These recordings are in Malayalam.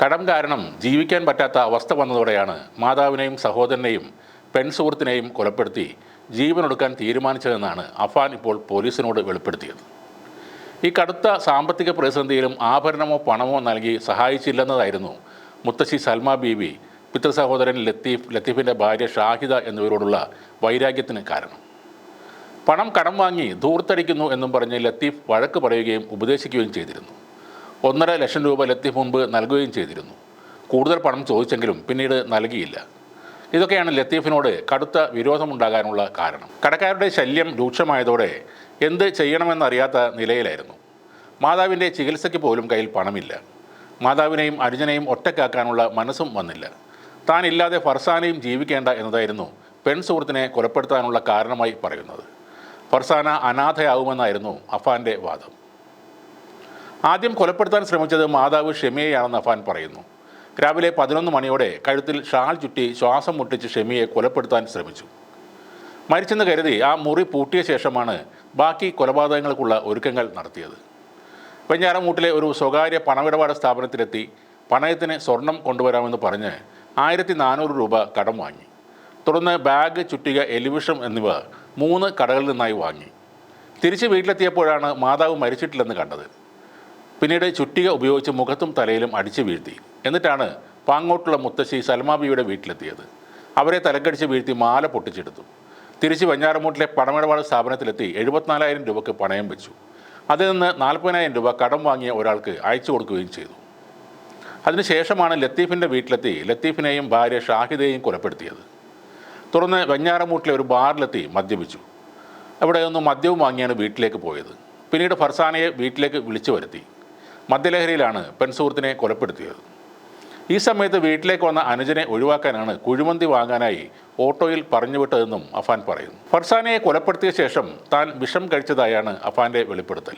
കടം കാരണം ജീവിക്കാൻ പറ്റാത്ത അവസ്ഥ വന്നതോടെയാണ് മാതാവിനെയും സഹോദരനെയും പെൺസുഹൃത്തിനെയും കൊലപ്പെടുത്തി ജീവനൊടുക്കാൻ തീരുമാനിച്ചതെന്നാണ് അഫാൻ ഇപ്പോൾ പോലീസിനോട് വെളിപ്പെടുത്തിയത്. ഈ കടുത്ത സാമ്പത്തിക പ്രതിസന്ധിയിലും ആഭരണമോ പണമോ നൽകി സഹായിച്ചില്ലെന്നതായിരുന്നു മുത്തശ്ശി സൽമ ബീവി പിതൃ സഹോദരൻ ലത്തീഫ് ലത്തീഫിന്റെ ഭാര്യ ഷാഹിദ എന്നിവരോടുള്ള വൈരാഗ്യത്തിന് കാരണം. പണം കടം വാങ്ങി ധൂർത്തടിക്കുന്നു എന്നും പറഞ്ഞ് ലത്തീഫ് വഴക്ക് പറയുകയും ഉപദേശിക്കുകയും ചെയ്തിരുന്നു. ഒന്നര ലക്ഷം രൂപ ലത്തീഫ് മുൻപ് നൽകുകയും ചെയ്തിരുന്നു. കൂടുതൽ പണം ചോദിച്ചെങ്കിലും പിന്നീട് നൽകിയില്ല. ഇതൊക്കെയാണ് ലത്തീഫിനോട് കടുത്ത വിരോധമുണ്ടാകാനുള്ള കാരണം. കടക്കാരുടെ ശല്യം രൂക്ഷമായതോടെ എന്ത് ചെയ്യണമെന്നറിയാത്ത നിലയിലായിരുന്നു. മാതാവിന്റെ ചികിത്സയ്ക്ക് പോലും കയ്യിൽ പണമില്ല. മാതാവിനെയും അനുജനെയും ഒറ്റക്കാക്കാനുള്ള മനസ്സും വന്നില്ല. താനില്ലാതെ ഫർസാനയും ജീവിക്കേണ്ട എന്നതായിരുന്നു പെൺ സുഹൃത്തിനെ കൊലപ്പെടുത്താനുള്ള കാരണമായി പറയുന്നത്. ഫർസാന അനാഥയാവുമെന്നായിരുന്നു അഫാന്റെ വാദം. ആദ്യം കൊലപ്പെടുത്താൻ ശ്രമിച്ചത് മാതാവ് ഷെമിയയാണെന്ന് അഫാൻ പറയുന്നു. രാവിലെ പതിനൊന്ന് മണിയോടെ കഴുത്തിൽ ഷാൾ ചുറ്റി ശ്വാസം മുട്ടിച്ച് ഷെമിയെ കൊലപ്പെടുത്താൻ ശ്രമിച്ചു. മരിച്ചെന്ന് കരുതി ആ മുറി പൂട്ടിയ ശേഷമാണ് ബാക്കി കൊലപാതകങ്ങൾക്കുള്ള ഒരുക്കങ്ങൾ നടത്തിയത്. വെഞ്ഞാറമൂട്ടിലെ ഒരു സ്വകാര്യ പണമിടപാട് സ്ഥാപനത്തിലെത്തി പണയത്തിന് സ്വർണം കൊണ്ടുവരാമെന്ന് പറഞ്ഞ് ആയിരത്തി നാനൂറ് രൂപ കടം വാങ്ങി. തുടർന്ന് ബാഗ് ചുറ്റിക എലിവിഷം എന്നിവ മൂന്ന് കടകളിൽ നിന്നായി വാങ്ങി. തിരിച്ച് വീട്ടിലെത്തിയപ്പോഴാണ് മാതാവ് മരിച്ചിട്ടില്ലെന്ന് കണ്ടത്. പിന്നീട് ചുറ്റിക ഉപയോഗിച്ച് മുഖത്തും തലയിലും അടിച്ചു വീഴ്ത്തി. എന്നിട്ടാണ് പാങ്ങോട്ടുള്ള മുത്തശ്ശി സൽമാബിയുടെ വീട്ടിലെത്തിയത്. അവരെ തലക്കടിച്ച് വീഴ്ത്തി മാല പൊട്ടിച്ചെടുത്തു. തിരിച്ച് വഞ്ഞാറമൂട്ടിലെ പണമിടപാട് സ്ഥാപനത്തിലെത്തി എഴുപത്തിനാലായിരം രൂപയ്ക്ക് പണയം വെച്ചു. അതിൽ നിന്ന് നാൽപ്പതിനായിരം രൂപ കടം വാങ്ങിയ ഒരാൾക്ക് അയച്ചു കൊടുക്കുകയും ചെയ്തു. അതിനുശേഷമാണ് ലത്തീഫിന്റെ വീട്ടിലെത്തി ലത്തീഫിനെയും ഭാര്യ ഷാഹിദയെയും കൊലപ്പെടുത്തിയത്. തുടർന്ന് വെഞ്ഞാറമൂട്ടിലെ ഒരു ബാറിലെത്തി മദ്യപിച്ചു. അവിടെ ഒന്ന് മദ്യവും വാങ്ങിയാണ് വീട്ടിലേക്ക് പോയത്. പിന്നീട് ഫർസാനയെ വീട്ടിലേക്ക് വിളിച്ചു വരുത്തി. മദ്യലഹരിയിലാണ് പെൺസുഹൃത്തിനെ കൊലപ്പെടുത്തിയത്. ഈ സമയത്ത് വീട്ടിലേക്ക് വന്ന അനുജനെ ഒഴിവാക്കാനാണ് കുഴിമന്തി വാങ്ങാനായി ഓട്ടോയിൽ പറഞ്ഞുവിട്ടതെന്നും അഫാൻ പറയുന്നു. ഫർസാനയെ കൊലപ്പെടുത്തിയ ശേഷം താൻ വിഷം കഴിച്ചതായാണ് അഫാന്റെ വെളിപ്പെടുത്തൽ.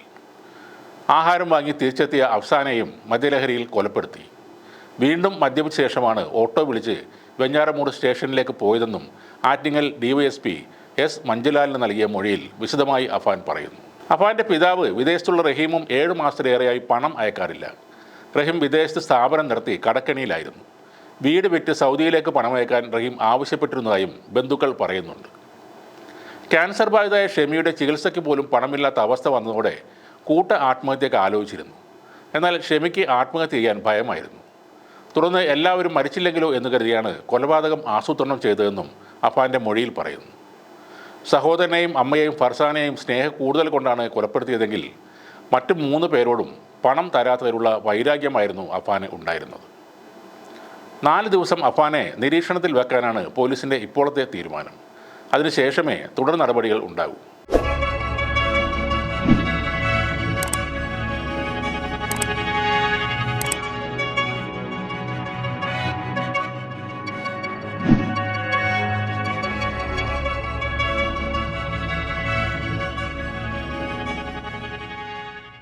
ആഹാരം വാങ്ങി തിരിച്ചെത്തിയ അഫ്സാനെയും മദ്യലഹരിയിൽ കൊലപ്പെടുത്തി. വീണ്ടും മദ്യപിച്ച ശേഷമാണ് ഓട്ടോ വിളിച്ച് വെഞ്ഞാറമൂട് സ്റ്റേഷനിലേക്ക് പോയതെന്നും ആറ്റിങ്ങൽ ഡിവൈഎസ്പി എസ് മഞ്ജുലാലിന് നൽകിയ മൊഴിയിൽ വിശദമായി അഫാൻ പറയുന്നു. അഫാന്റെ പിതാവ് വിദേശത്തുള്ള റഹീമും ഏഴ് മാസത്തിലേറെയായി പണം അയക്കാറില്ല. റഹീം വിദേശത്ത് സ്ഥാപനം നടത്തി കടക്കണിയിലായിരുന്നു. വീട് വിറ്റ് സൗദിയിലേക്ക് പണമയക്കാൻ റഹീം ആവശ്യപ്പെട്ടിരുന്നതായും ബന്ധുക്കൾ പറയുന്നുണ്ട്. ക്യാൻസർ ബാധിതയായ ഷെമിയുടെ ചികിത്സയ്ക്ക് പോലും പണമില്ലാത്ത അവസ്ഥ വന്നതോടെ കൂട്ട ആത്മഹത്യക്ക് ആലോചിച്ചിരുന്നു. എന്നാൽ ഷെമിക്ക് ആത്മഹത്യ ചെയ്യാൻ ഭയമായിരുന്നു. തുടർന്ന് എല്ലാവരും മരിച്ചില്ലെങ്കിലോ എന്ന് കരുതിയാണ് കൊലപാതകം ആസൂത്രണം ചെയ്തതെന്നും അഫാന്റെ മൊഴിയിൽ പറയുന്നു. സഹോദരനെയും അമ്മയെയും ഫർസാനെയും സ്നേഹ കൂടുതൽ കൊണ്ടാണ് കൊലപ്പെടുത്തിയതെങ്കിൽ മറ്റു മൂന്ന് പേരോടും പണം തരാത്തതിലുള്ള വൈരാഗ്യമായിരുന്നു അഫാന് ഉണ്ടായിരുന്നത്. നാല് ദിവസം അഫാനെ നിരീക്ഷണത്തിൽ വെക്കാനാണ് പോലീസിന്റെ ഇപ്പോഴത്തെ തീരുമാനം. അതിനുശേഷമേ തുടർ നടപടികൾ ഉണ്ടാകൂ.